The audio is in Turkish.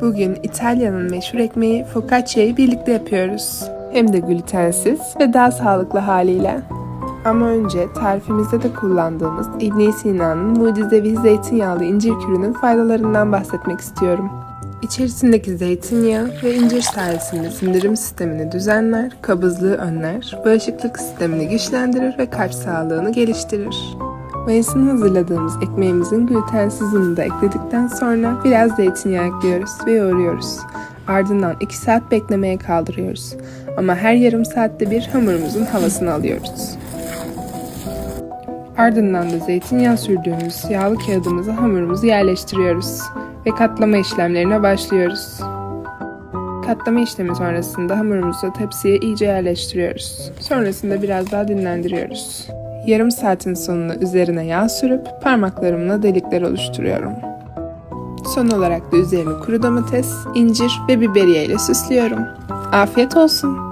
Bugün İtalya'nın meşhur ekmeği focaccia'yı birlikte yapıyoruz. Hem de glutensiz ve daha sağlıklı haliyle. Ama önce tarifimizde de kullandığımız ibn Sina'nın mucizevi zeytinyağlı incir kürünün faydalarından bahsetmek istiyorum. İçerisindeki zeytinyağı ve incir sayesinde sindirim sistemini düzenler, kabızlığı önler, bağışıklık sistemini güçlendirir ve kalp sağlığını geliştirir. Mayasını hazırladığımız ekmeğimizin glutensiz ununu da ekledikten sonra biraz zeytinyağı ekliyoruz ve yoğuruyoruz. Ardından 2 saat beklemeye kaldırıyoruz. Ama her yarım saatte bir hamurumuzun havasını alıyoruz. Ardından da zeytinyağı sürdüğümüz yağlı kağıdımıza hamurumuzu yerleştiriyoruz ve katlama işlemlerine başlıyoruz. Katlama işlemi sonrasında hamurumuzu tepsiye iyice yerleştiriyoruz. Sonrasında biraz daha dinlendiriyoruz. Yarım saatin sonunda üzerine yağ sürüp parmaklarımla delikler oluşturuyorum. Son olarak da üzerini kuru domates, incir ve biberiye ile süslüyorum. Afiyet olsun.